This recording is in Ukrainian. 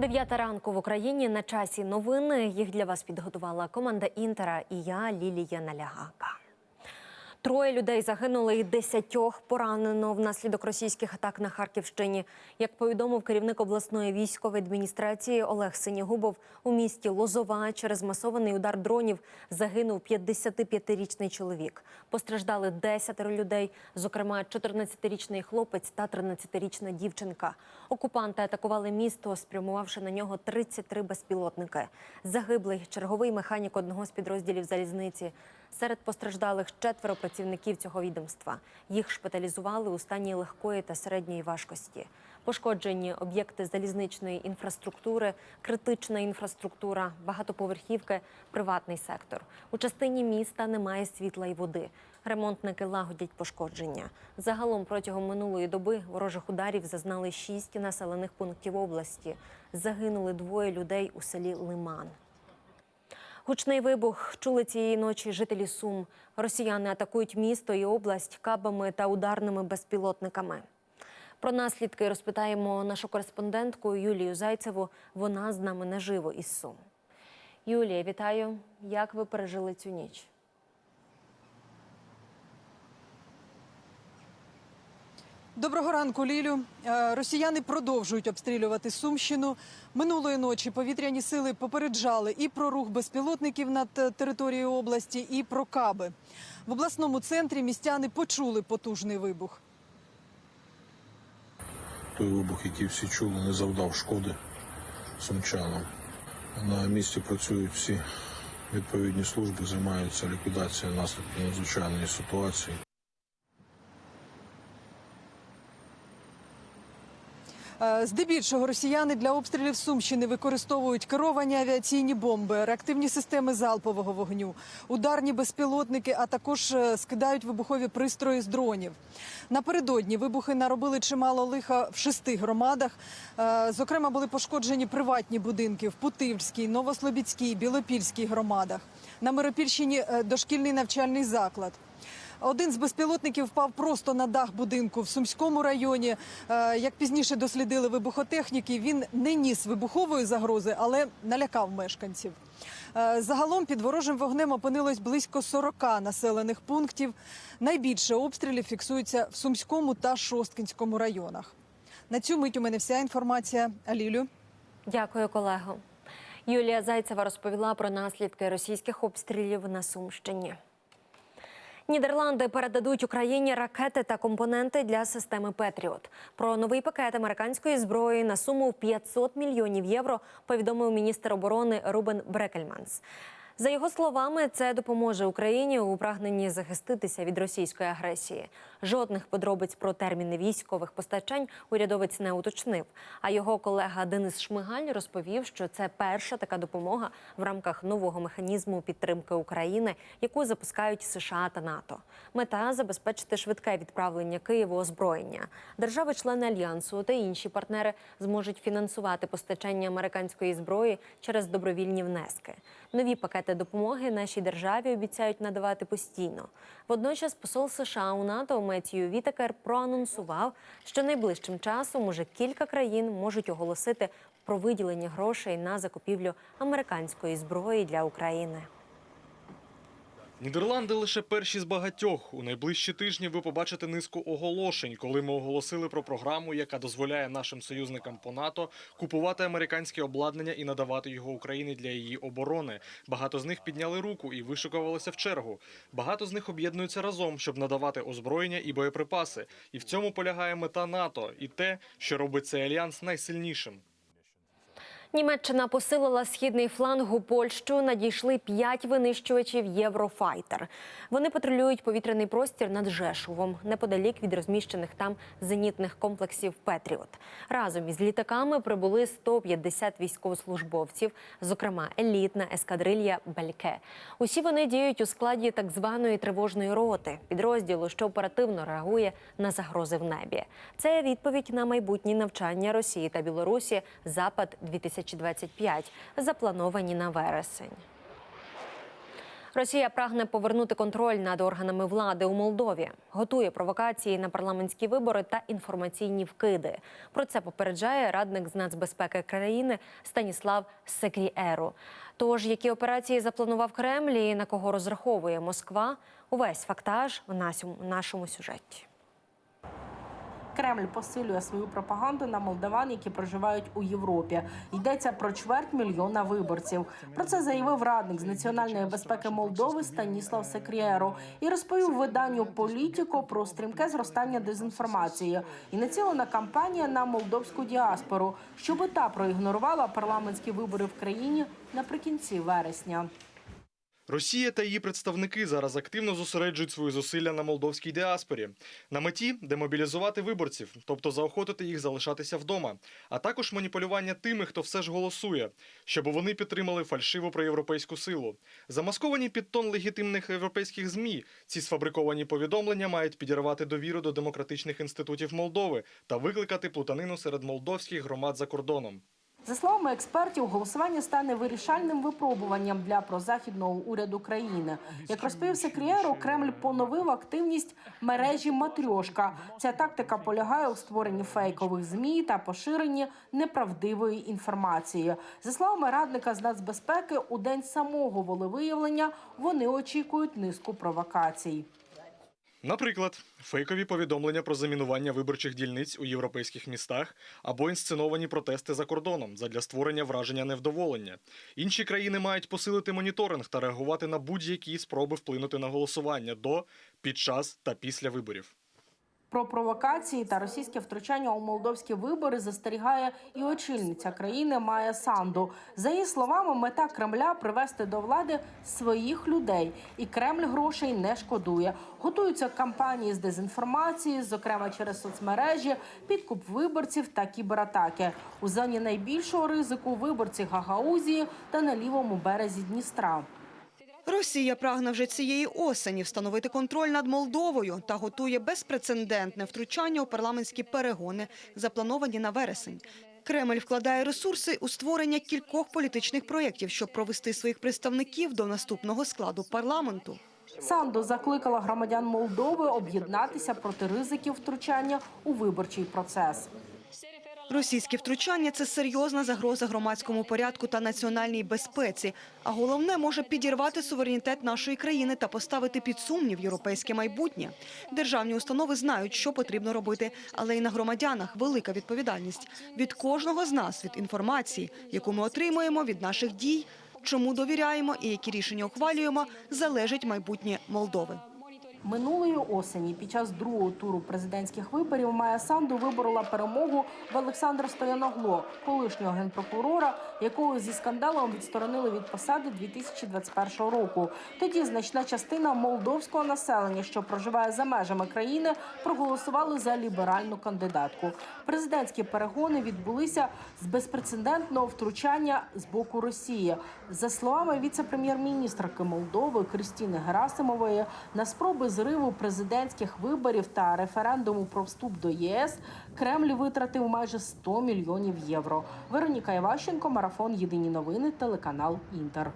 Дев'ята ранку в Україні на часі новини. Їх для вас підготувала команда Інтера і я, Лілія Налягака. Троє людей загинули і десятьох поранено внаслідок російських атак на Харківщині. Як повідомив керівник обласної військової адміністрації Олег Синігубов, у місті Лозова через масований удар дронів загинув 55-річний чоловік. Постраждали 10 людей, зокрема 14-річний хлопець та 13-річна дівчинка. Окупанти атакували місто, спрямувавши на нього 33 безпілотники. Загиблий черговий механік одного з підрозділів залізниці. Серед постраждалих четверо працівників цього відомства. Їх шпиталізували у стані легкої та середньої важкості. Пошкоджені об'єкти залізничної інфраструктури, критична інфраструктура, багатоповерхівки, приватний сектор. У частині міста немає світла і води. Ремонтники лагодять пошкодження. Загалом протягом минулої доби ворожих ударів зазнали шість населених пунктів області. Загинули двоє людей у селі Лиман. Гучний вибух чули цієї ночі жителі Сум. Росіяни атакують місто і область кабами та ударними безпілотниками. Про наслідки розпитаємо нашу кореспондентку Юлію Зайцеву. Вона з нами наживо із Сум. Юлія, вітаю. Як ви пережили цю ніч? Доброго ранку, Лілю. Е, Росіяни продовжують обстрілювати Сумщину. Минулої ночі повітряні сили попереджали і про рух безпілотників над е, територією області, і про каби. В обласному центрі містяни почули потужний вибух. Той вибух, який всі чули, не завдав шкоди сумчанам. На місці працюють всі відповідні служби, займаються ліквідацією наслідків надзвичайної ситуації. Здебільшого росіяни для обстрілів Сумщини використовують керовані авіаційні бомби, реактивні системи залпового вогню, ударні безпілотники, а також е, скидають вибухові пристрої з дронів. Напередодні вибухи наробили чимало лиха в шести громадах. Е, Зокрема, були пошкоджені приватні будинки в Путивльській, Новослобідській, Білопільській громадах. На Миропільщині е, дошкільний навчальний заклад. Один з безпілотників впав просто на дах будинку в Сумському районі. Е, Як пізніше дослідили вибухотехніки, він не ніс вибухової загрози, але налякав мешканців. Е, Загалом під ворожим вогнем опинилось близько 40 населених пунктів. Найбільше обстрілів фіксується в Сумському та Шосткинському районах. На цю мить у мене вся інформація. Алілю. Дякую, колего. Юлія Зайцева розповіла про наслідки російських обстрілів на Сумщині. Нідерланди передадуть Україні ракети та компоненти для системи Петріот. Про новий пакет американської зброї на суму в 500 мільйонів євро повідомив міністр оборони Рубен Брекельманс. За його словами, це допоможе Україні у прагненні захиститися від російської агресії. Жодних подробиць про терміни військових постачань урядовець не уточнив. А його колега Денис Шмигаль розповів, що це перша така допомога в рамках нового механізму підтримки України, яку запускають США та НАТО. Мета забезпечити швидке відправлення Києву озброєння. Держави-члени альянсу та інші партнери зможуть фінансувати постачання американської зброї через добровільні внески. Нові пакети допомоги нашій державі обіцяють надавати постійно. Водночас посол США у НАТО Меттію Вітакер проанонсував, що найближчим часом уже кілька країн можуть оголосити про виділення грошей на закупівлю американської зброї для України. Нідерланди лише перші з багатьох. У найближчі тижні ви побачите низку оголошень, коли ми оголосили про програму, яка дозволяє нашим союзникам по НАТО купувати американське обладнання і надавати його Україні для її оборони. Багато з них підняли руку і вишикувалися в чергу. Багато з них об'єднуються разом, щоб надавати озброєння і боєприпаси. І в цьому полягає мета НАТО і те, що робить цей альянс найсильнішим. Німеччина посилила східний фланг у Польщу. Надійшли п'ять винищувачів Єврофайтер. Вони патрулюють повітряний простір над Жешувом, неподалік від розміщених там зенітних комплексів Петріот. Разом із літаками прибули 150 військовослужбовців, зокрема елітна ескадрилья Бельке. Усі вони діють у складі так званої тривожної роти, підрозділу, що оперативно реагує на загрози в небі. Це відповідь на майбутні навчання Росії та Білорусі Запад 2025 заплановані на вересень. Росія прагне повернути контроль над органами влади у Молдові, готує провокації на парламентські вибори та інформаційні вкиди. Про це попереджає радник з нацбезпеки країни Станіслав Секріеру. Тож, які операції запланував Кремль і на кого розраховує Москва? Увесь фактаж в нашому, сюжеті. Кремль посилює свою пропаганду на молдаван, які проживають у Європі. Йдеться про чверть мільйона виборців. Про це заявив радник з національної безпеки Молдови Станіслав Секрієро і розповів виданню Політіко про стрімке зростання дезінформації і націлена кампанія на молдовську діаспору, щоби та проігнорувала парламентські вибори в країні наприкінці вересня. Росія та її представники зараз активно зосереджують свої зусилля на молдовській діаспорі на меті демобілізувати виборців, тобто заохотити їх залишатися вдома, а також маніпулювання тими, хто все ж голосує, щоб вони підтримали фальшиву проєвропейську силу. Замасковані під тон легітимних європейських змі. Ці сфабриковані повідомлення мають підірвати довіру до демократичних інститутів Молдови та викликати плутанину серед молдовських громад за кордоном. За словами експертів, голосування стане вирішальним випробуванням для прозахідного уряду країни. Як розповів Секрієро, Кремль поновив активність мережі Матрьошка. Ця тактика полягає у створенні фейкових змі та поширенні неправдивої інформації. За словами радника з нацбезпеки, у день самого волевиявлення вони очікують низку провокацій. Наприклад, фейкові повідомлення про замінування виборчих дільниць у європейських містах або інсценовані протести за кордоном задля створення враження невдоволення. Інші країни мають посилити моніторинг та реагувати на будь-які спроби вплинути на голосування до, під час та після виборів. Про провокації та російське втручання у молдовські вибори застерігає і очільниця країни Майя Санду. За її словами, мета Кремля привести до влади своїх людей, і Кремль грошей не шкодує. Готуються кампанії з дезінформації, зокрема через соцмережі, підкуп виборців та кібератаки. У зоні найбільшого ризику виборці Гагаузії та на лівому березі Дністра. Росія прагне вже цієї осені встановити контроль над Молдовою та готує безпрецедентне втручання у парламентські перегони, заплановані на вересень. Кремль вкладає ресурси у створення кількох політичних проєктів, щоб провести своїх представників до наступного складу парламенту. Санду закликала громадян Молдови об'єднатися проти ризиків втручання у виборчий процес. Російське втручання це серйозна загроза громадському порядку та національній безпеці. А головне може підірвати суверенітет нашої країни та поставити під сумнів європейське майбутнє. Державні установи знають, що потрібно робити, але і на громадянах велика відповідальність від кожного з нас від інформації, яку ми отримуємо від наших дій, чому довіряємо і які рішення ухвалюємо, залежить майбутнє Молдови. Минулої осені під час другого туру президентських виборів Майя Санду виборола перемогу в Олександра Стояногло, колишнього генпрокурора, якого зі скандалом відсторонили від посади 2021 року. Тоді значна частина молдовського населення, що проживає за межами країни, проголосували за ліберальну кандидатку. Президентські перегони відбулися з безпрецедентного втручання з боку Росії. За словами віце-прем'єр-міністрки Молдови Крістіни Герасимової, на спроби зриву президентських виборів та референдуму про вступ до ЄС Кремль витратив майже 100 мільйонів євро. Вероніка Іващенко, марафон Єдині новини, телеканал Інтер.